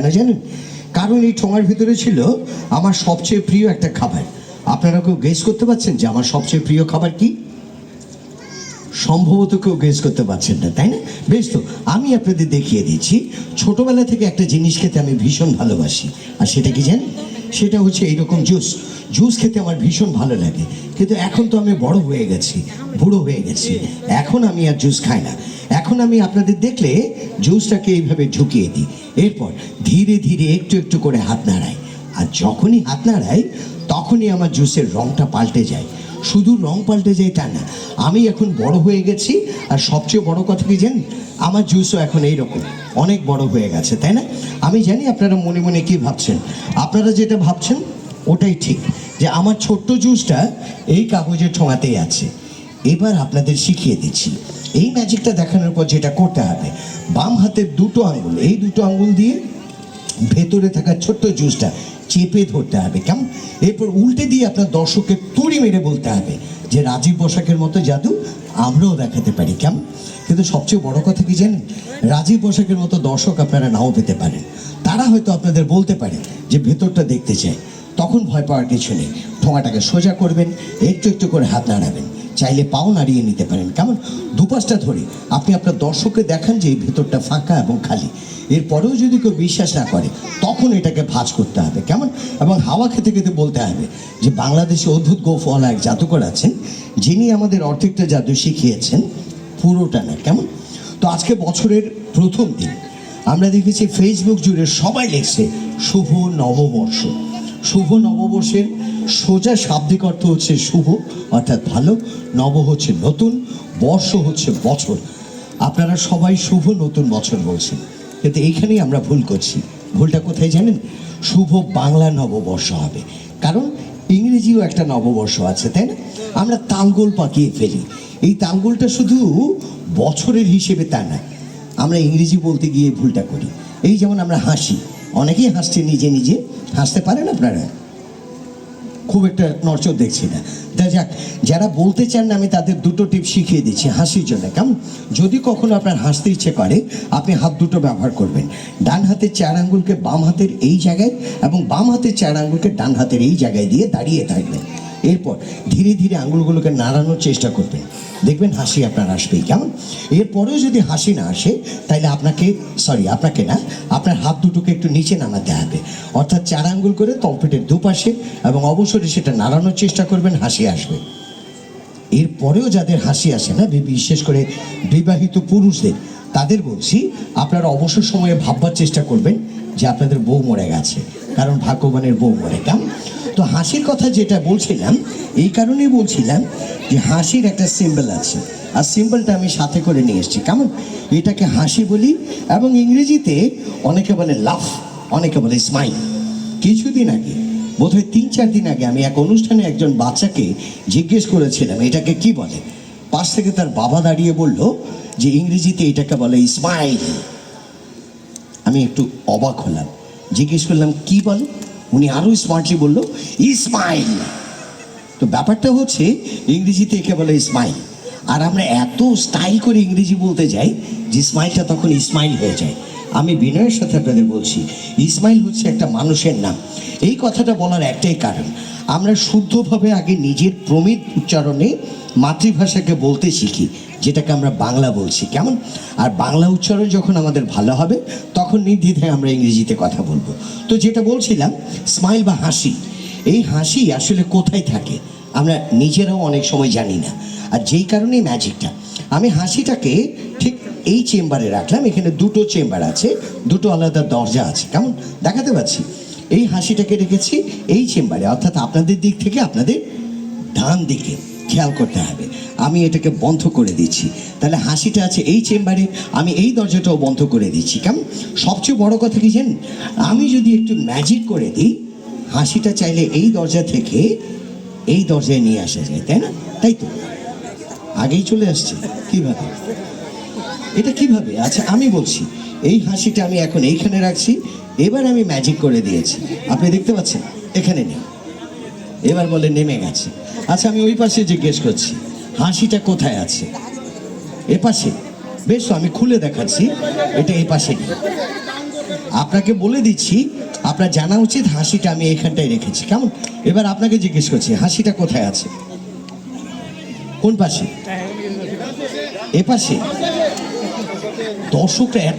কেন জানেন? কারণ এই ঠোঙার ভিতরে ছিল আমার সবচেয়ে প্রিয় একটা খাবার। আপনারা কেউ গেস করতে পারছেন যে আমার সবচেয়ে প্রিয় খাবার কি? সম্ভবত কেউ গেস করতে পারছেন না, তাই না? বেশ তো, আমি আপনাদের দেখিয়ে দিচ্ছি। ছোটবেলা থেকে একটা জিনিস খেতে আমি ভীষণ ভালোবাসি। আর সেটা কি জানেন? সেটা হচ্ছে এইরকম জুস। জুস খেতে আমার ভীষণ ভালো লাগে। কিন্তু এখন তো আমি বড় হয়ে গেছি, বুড়ো হয়ে গেছি। এখন আমি আর জুস খাই না। এখন আমি আপনাদের দেখলে জুসটাকে এইভাবে ঝুঁকিয়ে দিই। এরপর ধীরে ধীরে একটু একটু করে হাত নাড়াই। আর যখনই হাত নাড়াই, তখনই আমার জুসের রংটা পাল্টে যায়। শুধু রং পাল্টে যায় তা না। আমি এখন বড় হয়ে গেছি, আর সবচেয়ে বড় কথা কি জানেন? আমার জুসও এখন এইরকম। অনেক বড় হয়ে গেছে, তাই না? আমি জানি আপনারা মনে মনে কি ভাবছেন। আপনারা যেটা ভাবছেন, ওটাই ঠিক। যে আমার ছোট্ট জুসটা এই কাগজের ঠোঙাতেই আছে। এবার আপনাদের শিখিয়ে দিচ্ছি। এই ম্যাজিকটা দেখানোর পর যেটা করতে হবে, বাম হাতের দুটো আঙ্গুল, এই দুটো আঙ্গুল দিয়ে ভেতরে থাকা ছোট্ট জুসটা চেপে ধরতে হবে। কেমন? এরপর উল্টে দিয়ে আপনার দর্শককে তুড়ি মেরে বলতে হবে যে, রাজীব বসাকের মতো জাদু আমরাও দেখাতে পারি। কেমন? কিন্তু সবচেয়ে বড় কথা কি জানেন? রাজীব বসাকের মতো দর্শক আপনারা নাও পেতে পারেন। তারা হয়তো আপনাদের বলতে পারে যে, ভেতরটা দেখতে চায়। তখন ভয় পাওয়ার কিছু নেই। ঠোঙাটাকে সোজা করবেন, একটু একটু করে হাত নাড়াবেন। চাইলে পাও নাড়িয়ে নিতে পারেন। কেমন? দুপাশটা ধরে। আপনি আপনার দর্শককে দেখান যে এই ভেতরটা ফাঁকা এবং খালি। এরপরেও যদি কেউ বিশ্বাস না করে, তখন এটাকে ভাঁজ করতে হবে। কেমন? এবং হাওয়া খেতে খেতে বলতে হবে যে, বাংলাদেশে অদ্ভুত গোফওয়ালা এক জাদুকর আছেন, যিনি আমাদের অর্ধেকটা জাদু শিখিয়েছেন, পুরোটা না। কেমন? তো আজকে বছরের প্রথম দিন। আমরা দেখেছি ফেসবুক জুড়ে সবাই লিখছে, শুভ নববর্ষ। শুভ নববর্ষের সোজা শাব্দিক অর্থ হচ্ছে শুভ, অর্থাৎ ভালো। নব হচ্ছে নতুন, বর্ষ হচ্ছে বছর। আপনারা সবাই শুভ নতুন বছর বলছেন। কিন্তু এইখানেই আমরা ভুল করছি। ভুলটা কোথায় জানেন? শুভ বাংলা নববর্ষ হবে। কারণ ইংরেজিও একটা নববর্ষ আছে, তাই না? আমরা তালগোল পাকিয়ে ফেলি। এই তালগোলটা শুধু বছরের হিসেবে তা না আমরা ইংরেজি বলতে গিয়ে ভুলটা করি। এই যেমন আমরা হাসি, অনেকেই হাসছে নিজে নিজে। হাসতে পারেন আপনারা? খুব একটা নড়চড় দেখছি না। তা যাক, যারা বলতে চান না, আমি তাদের দুটো টিপ শিখিয়ে দিচ্ছি হাসির জন্য। কেমন যদি কখনো আপনার হাসতে ইচ্ছে করে, আপনি হাত দুটো ব্যবহার করবেন। ডান হাতের চার আঙ্গুলকে বাম হাতের এই জায়গায় এবং বাম হাতের চার আঙ্গুলকে ডান হাতের এই জায়গায় দিয়ে দাঁড়িয়ে থাকবেন। এরপর ধীরে ধীরে আঙ্গুলগুলোকে নাড়ানোর চেষ্টা করবেন। দেখবেন হাসি আপনার আসবেই। কেমন? এরপরেও যদি হাসি না আসে তাহলে আপনাকে সরি আপনাকে না, আপনার হাত দুটোকে একটু নিচে নামাতে হবে। অর্থাৎ চার আঙ্গুল করে তলপেটের দুপাশে এবং অবসরে সেটা নাড়ানোর চেষ্টা করবেন, হাসি আসবে। এরপরেও যাদের হাসি আসে না বিশেষ করে বিবাহিত পুরুষদের, তাদের বলছি, আপনারা অবসর সময়ে ভাববার চেষ্টা করবেন যে আপনাদের বউ মরে গেছে। কারণ ভাগ্যবানের বউ মরে। কেমন? তো হাসির কথা যেটা বলছিলাম, এই কারণেই বলছিলাম যে হাসির একটা সিম্বল আছে। আর সিম্বলটা আমি সাথে করে নিয়ে এসেছি। কেমন? এটাকে হাসি বলি এবং ইংরেজিতে অনেকে বলে লাফ অনেকে বলে স্মাইল কিছুদিন আগে, বোধহয় তিন, চার দিন আগে আমি এক অনুষ্ঠানে একজন বাচ্চাকে জিজ্ঞেস করেছিলাম, এটাকে কি বলে? পাশ থেকে তার বাবা দাঁড়িয়ে বলল যে ইংরেজিতে এটাকে বলে স্মাইল আমি একটু অবাক হলাম। জিজ্ঞেস করলাম, কি বলে? উনি আরও স্মার্টলি বলল, ইসমাইল। তো ব্যাপারটা হচ্ছে, ইংরেজিতে একে বলে ইসমাইল। আর আমরা এত স্টাইল করে ইংরেজি বলতে যাই, যে স্মাইলটা তখন ইসমাইল হয়ে যায়। আমি বিনয়ের সাথে আপনাদের বলছি, ইসমাইল হচ্ছে একটা মানুষের নাম। এই কথাটা বলার একটাই কারণ, আমরা শুদ্ধভাবে আগে নিজের প্রমিত উচ্চারণে মাতৃভাষাকে বলতে শিখি। যেটাকে আমরা বাংলা বলছি। কেমন? আর বাংলা উচ্চারণ যখন আমাদের ভালো হবে, তখন নির্দ্বিধায় আমরা ইংরেজিতে কথা বলব। তো যেটা বলছিলাম স্মাইল বা হাসি, এই হাসি আসলে কোথায় থাকে? আমরা নিজেরাও অনেক সময় জানি না। আর যেই কারণেই ম্যাজিকটা আমি হাসিটাকে ঠিক এই চেম্বারে রাখলাম, এখানে দুটো চেম্বার আছে, দুটো আলাদা দরজা আছে। কেমন? দেখাতে পাচ্ছি। এই হাসিটাকে রেখেছি এই চেম্বারে অর্থাৎ আপনাদের দিক থেকে আপনাদের ডান দিকে। খেয়াল করতে হবে। আমি এটাকে বন্ধ করে দিচ্ছি। তাহলে হাসিটা আছে এই চেম্বারে, আমি এই দরজাটাও বন্ধ করে দিচ্ছি। কেমন? সবচেয়ে বড় কথা কি জানেন? আমি যদি একটু ম্যাজিক করে দিই, হাসিটা চাইলে এই দরজা থেকে এই দরজায় নিয়ে আসা যায়, তাই না? তাই তো? আগেই চলে আসছে, কীভাবে? এটা কীভাবে? আচ্ছা আমি বলছি, এই হাসিটা আমি এখন এইখানে রাখছি, এবার আমি ম্যাজিক করে দিয়েছি। আপনি দেখতে পাচ্ছেন? এখানে নেই। এবার বলে নেমে গেছে। আচ্ছা আমি ওই পাশে জিজ্ঞেস করছি, হাসিটা কোথায় আছে? এ পাশে? বেশ, আমি খুলে দেখাচ্ছি, এটা এই পাশে। আপনাকে বলে দিচ্ছি, আপনার জানা উচিত হাসিটা আমি এখানটায় রেখেছি। কেমন? এবার আপনাকে জিজ্ঞেস করছি, হাসিটা কোথায় আছে? কোন পাশে? এ পাশে। দর্শকরা এত